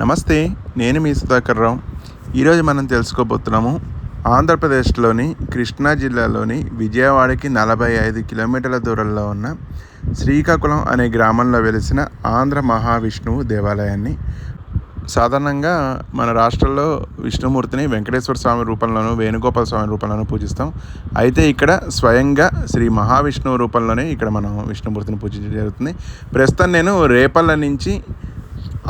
నమస్తే నేను మీ సుధాకర్ రావు. ఈరోజు మనం తెలుసుకోబోతున్నాము ఆంధ్రప్రదేశ్లోని కృష్ణా జిల్లాలోని విజయవాడకి నలభై ఐదు కిలోమీటర్ల దూరంలో ఉన్న శ్రీకాకుళం అనే గ్రామంలో వెలిసిన ఆంధ్ర మహావిష్ణువు దేవాలయాన్ని సాధారణంగా మన రాష్ట్రంలో విష్ణుమూర్తిని వెంకటేశ్వర స్వామి రూపంలోనూ వేణుగోపాల స్వామి రూపంలోనూ పూజిస్తాం. అయితే ఇక్కడ స్వయంగా శ్రీ మహావిష్ణువు రూపంలోనే ఇక్కడ మనం విష్ణుమూర్తిని పూజించడం జరుగుతుంది. ప్రస్తుతం నేను రేపల్ల నుంచి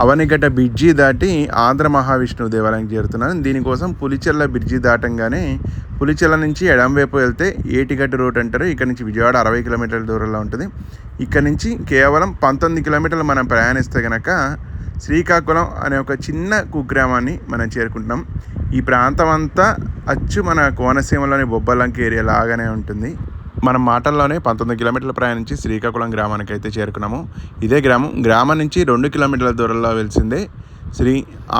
అవనిగడ్డ బ్రిడ్జి దాటి ఆంధ్ర మహావిష్ణువు దేవాలయానికి చేరుతున్నాను. దీనికోసం పులిచెల్ల బ్రిడ్జి దాటంగానే పులిచెర్ల నుంచి ఎడంవైపు వెళ్తే ఏటిగడ్డ రోడ్ అంటారు. ఇక్కడ నుంచి విజయవాడ అరవై కిలోమీటర్ల దూరంలో ఉంటుంది. ఇక్కడ నుంచి కేవలం పంతొమ్మిది కిలోమీటర్లు మనం ప్రయాణిస్తే కనుక శ్రీకాకుళం అనే ఒక చిన్న కుగ్రామాన్ని మనం చేరుకుంటున్నాం. ఈ ప్రాంతం అంతా అచ్చు మన కోనసీమలోని బొబ్బలంక ఏరియా లాగానే ఉంటుంది. మనం మాటల్లోనే పంతొమ్మిది కిలోమీటర్ల ప్రయాణించి శ్రీకాకుళం గ్రామానికి అయితే చేరుకున్నాము. ఇదే గ్రామం గ్రామం నుంచి రెండు కిలోమీటర్ల దూరంలో వెలిసిందే శ్రీ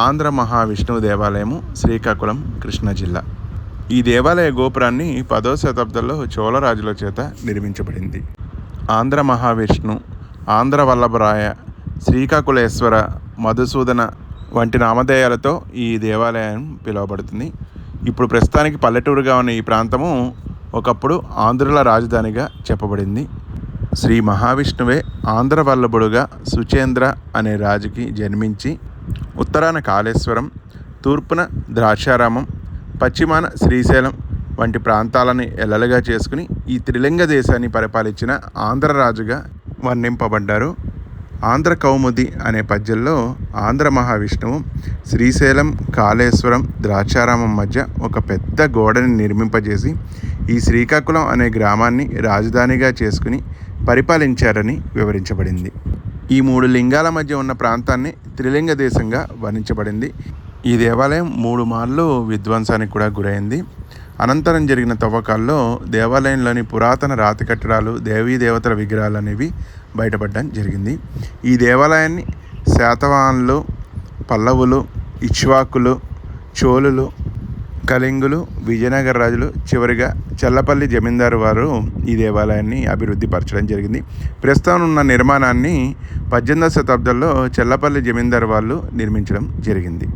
ఆంధ్ర మహావిష్ణువు దేవాలయము శ్రీకాకుళం కృష్ణా జిల్లా. ఈ దేవాలయ గోపురాన్ని పదో శతాబ్దంలో చోళరాజుల చేత నిర్మించబడింది. ఆంధ్ర మహావిష్ణు ఆంధ్ర వల్లభరాయ శ్రీకాకుళేశ్వర మధుసూదన వంటి నామధేయాలతో ఈ దేవాలయం పిలువబడుతుంది. ఇప్పుడు ప్రస్తుతానికి పల్లెటూరుగా ఉన్న ఈ ప్రాంతము ఒకప్పుడు ఆంధ్రుల రాజధానిగా చెప్పబడింది. శ్రీ మహావిష్ణువే ఆంధ్ర వల్లభుడుగా సుచేంద్ర అనే రాజుకి జన్మించి ఉత్తరాన కాళేశ్వరం తూర్పున ద్రాక్షారామం పశ్చిమాన శ్రీశైలం వంటి ప్రాంతాలని ఎల్లలుగా చేసుకుని ఈ త్రిలింగ దేశాన్ని పరిపాలించిన ఆంధ్రరాజుగా వర్ణింపబడ్డారు. ఆంధ్ర కౌముది అనే పద్యంలో ఆంధ్ర మహావిష్ణువు శ్రీశైలం కాళేశ్వరం ద్రాక్షారామం మధ్య ఒక పెద్ద గోడని నిర్మింపజేసి ఈ శ్రీకాకుళం అనే గ్రామాన్ని రాజధానిగా చేసుకుని పరిపాలించారని వివరించబడింది. ఈ మూడు లింగాల మధ్య ఉన్న ప్రాంతాన్ని త్రిలింగ దేశంగా వర్ణించబడింది. ఈ దేవాలయం మూడు మార్లు విధ్వంసానికి కూడా గురైంది. అనంతరం జరిగిన తవ్వకాల్లో దేవాలయంలోని పురాతన రాతి కట్టడాలు దేవీ దేవతల విగ్రహాలు అనేవి బయటపడడం జరిగింది. ఈ దేవాలయాన్ని శాతవాహనులు పల్లవులు ఇక్ష్వాకులు చోళులు కళింగులు విజయనగర రాజులు చివరిగా చల్లపల్లి జమీందారు వారు ఈ దేవాలయాన్ని అభివృద్ధి పరచడం జరిగింది. ప్రస్తుతం ఉన్న నిర్మాణాన్ని పద్దెనిమిదవ శతాబ్దంలో చల్లపల్లి జమీందారు వాళ్ళు నిర్మించడం జరిగింది.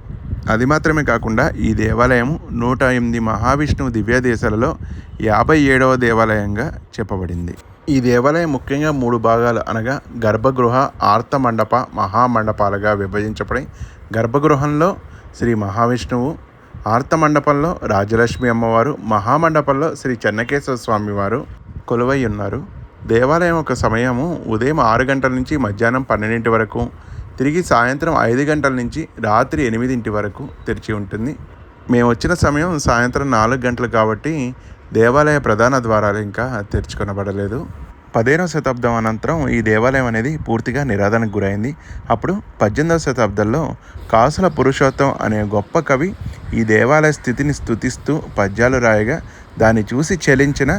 అది మాత్రమే కాకుండా ఈ దేవాలయం నూట ఎనిమిది మహావిష్ణువు దివ్య దేశాలలో యాభై ఏడవ దేవాలయంగా చెప్పబడింది. ఈ దేవాలయం ముఖ్యంగా మూడు భాగాలు అనగా గర్భగృహ ఆర్త మండప మహామండపాలుగా విభజించబడి గర్భగృహంలో శ్రీ మహావిష్ణువు ఆర్త మండపంలో రాజలక్ష్మి అమ్మవారు మహామండపంలో శ్రీ చెన్నకేశ్వర స్వామి వారు కొలువై ఉన్నారు. దేవాలయం ఒక సమయము ఉదయం ఆరు గంటల నుంచి మధ్యాహ్నం పన్నెండింటి వరకు తిరిగి సాయంత్రం ఐదు గంటల నుంచి రాత్రి ఎనిమిదింటి వరకు తెరిచి ఉంటుంది. మేము వచ్చిన సమయం సాయంత్రం నాలుగు గంటలు కాబట్టి దేవాలయ ప్రధాన ద్వారాలు ఇంకా తెరుచుకొనబడలేదు. పదిహేనవ శతాబ్దం అనంతరం ఈ దేవాలయం అనేది పూర్తిగా నిరాధనకు గురైంది. అప్పుడు పద్దెనిమిదవ శతాబ్దంలో కాసుల పురుషోత్తం అనే గొప్ప కవి ఈ దేవాలయ స్థితిని స్థుతిస్తూ పద్యాలు రాయగా దాన్ని చూసి చెలించిన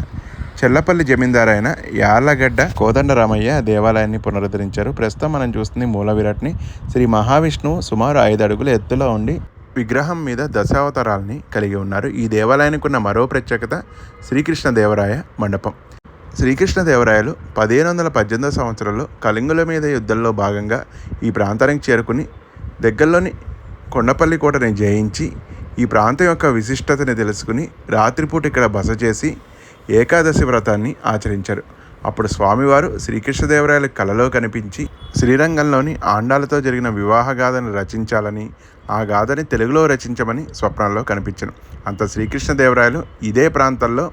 చెల్లపల్లి జమీందారైన యార్లగడ్డ కోదండరామయ్య దేవాలయాన్ని పునరుద్ధరించారు. ప్రస్తుతం మనం చూస్తుంది మూల విరాట్ని శ్రీ మహావిష్ణువు సుమారు ఐదు అడుగుల ఎత్తులో ఉండి విగ్రహం మీద దశావతారాల్ని కలిగి ఉన్నారు. ఈ దేవాలయానికి ఉన్న మరో ప్రత్యేకత శ్రీకృష్ణదేవరాయ మండపం. శ్రీకృష్ణదేవరాయలు పదిహేను వందల పద్దెనిమిదో సంవత్సరంలో కళింగుల మీద యుద్ధంలో భాగంగా ఈ ప్రాంతానికి చేరుకుని దగ్గరలోని కొండపల్లి కోటని జయించి ఈ ప్రాంతం యొక్క విశిష్టతని తెలుసుకుని రాత్రిపూట ఇక్కడ బస చేసి ఏకాదశి వ్రతాన్ని ఆచరించారు. అప్పుడు స్వామివారు శ్రీకృష్ణదేవరాయల కలలో కనిపించి శ్రీరంగంలోని ఆండాలతో జరిగిన వివాహ గాథను రచించాలని ఆ గాథని తెలుగులో రచించమని స్వప్నంలో కనిపించను. అంత శ్రీకృష్ణదేవరాయలు ఇదే ప్రాంతంలో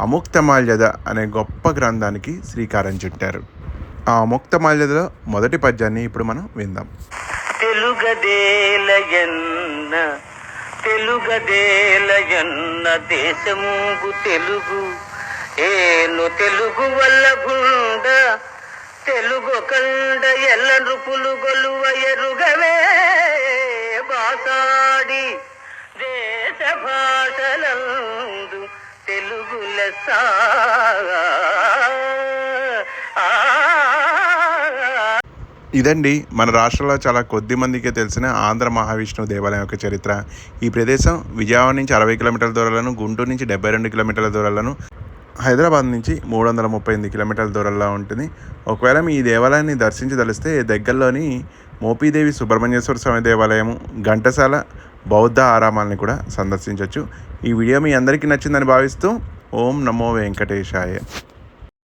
అముక్తమాల్యద అనే గొప్ప గ్రంథానికి శ్రీకారం చుట్టారు. ఆ అముక్తమాల్యదలో మొదటి పద్యాన్ని ఇప్పుడు మనం విందాం. తెలుగదేలయన్న తెలుగదేలయన్న తెలుగు. ఏను తెలుగు వల్ల గుండ తెలుగు కండ ఎల్ల నృపులు గొలువ ఎరుగవే బాసాడి. దేశ భాషలందు తెలుగు లెస్స ఇదండి మన రాష్ట్రంలో చాలా కొద్ది మందికే తెలిసిన ఆంధ్ర మహావిష్ణు దేవాలయం యొక్క చరిత్ర. ఈ ప్రదేశం విజయవాడ నుంచి అరవై కిలోమీటర్ల దూరాలను గుంటూరు నుంచి డెబ్బై రెండు కిలోమీటర్ల దూరాలను హైదరాబాద్ నుంచి మూడు వందల ముప్పై ఎనిమిది కిలోమీటర్ల దూరంలో ఉంటుంది. ఒకవేళ మీ దేవాలయాన్ని దర్శించదలిస్తే దగ్గరలోని మోపీదేవి సుబ్రహ్మణ్యేశ్వర స్వామి దేవాలయము ఘంటసాల బౌద్ధ ఆరామాలని కూడా సందర్శించవచ్చు ఈ వీడియో మీ అందరికీ నచ్చిందని భావిస్తూ ఓం నమో వెంకటేశాయ.